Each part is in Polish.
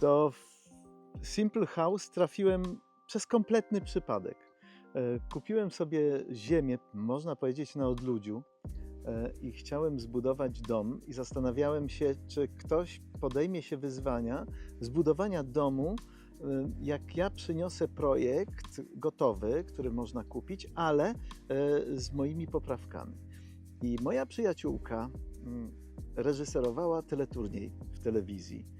Do Simple House trafiłem przez kompletny przypadek. E, Kupiłem sobie ziemię, można powiedzieć, na odludziu e, i chciałem zbudować dom i zastanawiałem się, czy ktoś podejmie się wyzwania zbudowania domu, e, jak ja przyniosę projekt gotowy, który można kupić, ale z moimi poprawkami. I moja przyjaciółka mm, reżyserowała teleturniej w telewizji.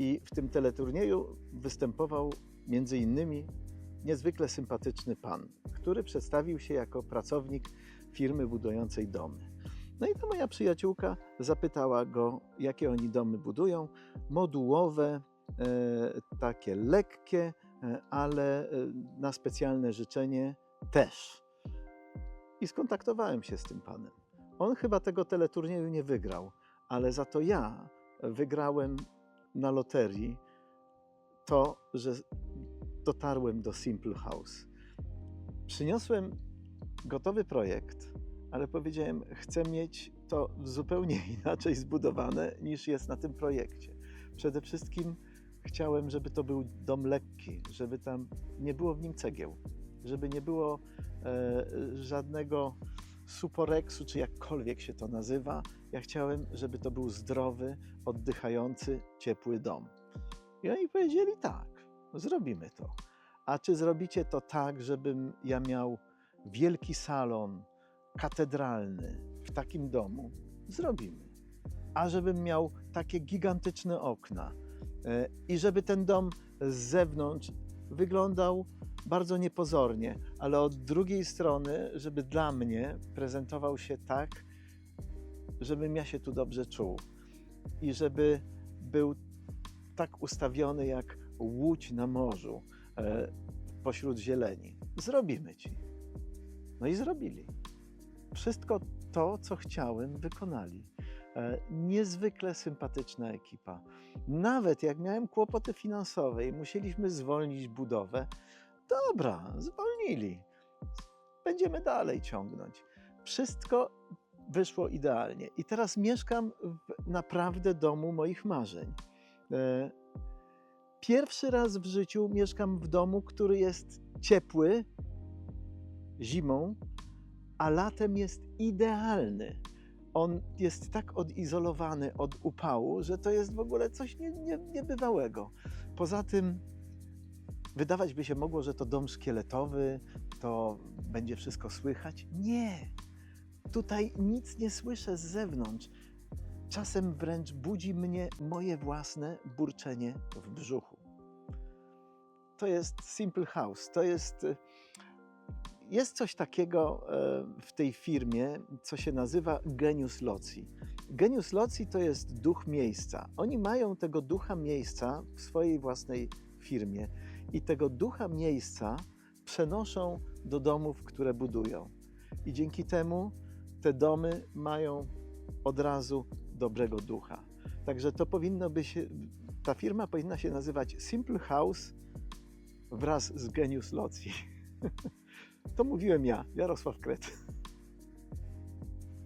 I w tym teleturnieju występował między innymi niezwykle sympatyczny pan, który przedstawił się jako pracownik firmy budującej domy. No i ta moja przyjaciółka zapytała go, jakie oni domy budują. Modułowe, e, takie lekkie, e, ale e, na specjalne życzenie też. I skontaktowałem się z tym panem. On chyba tego teleturnieju nie wygrał, ale za to ja wygrałem na loterii to, że dotarłem do Simple House. Przyniosłem gotowy projekt, ale powiedziałem, chcę mieć to zupełnie inaczej zbudowane niż jest na tym projekcie. Przede wszystkim chciałem, żeby to był dom lekki, żeby tam nie było w nim cegieł, żeby nie było e, żadnego suporeksu, czy jakkolwiek się to nazywa. Ja chciałem, żeby to był zdrowy, oddychający, ciepły dom. I oni powiedzieli tak, zrobimy to. A czy zrobicie to tak, żebym ja miał wielki salon katedralny w takim domu? Zrobimy. A żebym miał takie gigantyczne okna e, i żeby ten dom z zewnątrz wyglądał bardzo niepozornie, ale od drugiej strony, żeby dla mnie prezentował się tak, żebym ja się tu dobrze czuł i żeby był tak ustawiony jak łódź na morzu e, pośród zieleni. Zrobimy ci. No i zrobili. Wszystko to, co chciałem, wykonali. E, niezwykle sympatyczna ekipa. Nawet jak miałem kłopoty finansowe i musieliśmy zwolnić budowę, dobra, zwolnili. Będziemy dalej ciągnąć. Wszystko wyszło idealnie. I teraz mieszkam w naprawdę domu moich marzeń. E, Pierwszy raz w życiu mieszkam w domu, który jest ciepły zimą, a latem jest idealny. On jest tak odizolowany od upału, że to jest w ogóle coś nie, nie, niebywałego. Poza tym, wydawać by się mogło, że to dom szkieletowy, to będzie wszystko słychać. Nie! Tutaj nic nie słyszę z zewnątrz. Czasem wręcz budzi mnie moje własne burczenie w brzuchu. To jest Simple House. To jest, y, jest coś takiego e, w tej firmie, co się nazywa genius loci. Genius loci to jest duch miejsca. Oni mają tego ducha miejsca w swojej własnej firmie i tego ducha miejsca przenoszą do domów, które budują. I dzięki temu te domy mają od razu dobrego ducha. Także to powinno być, ta firma powinna się nazywać Simple House wraz z Genius Loci. To mówiłem ja, Jarosław Kret.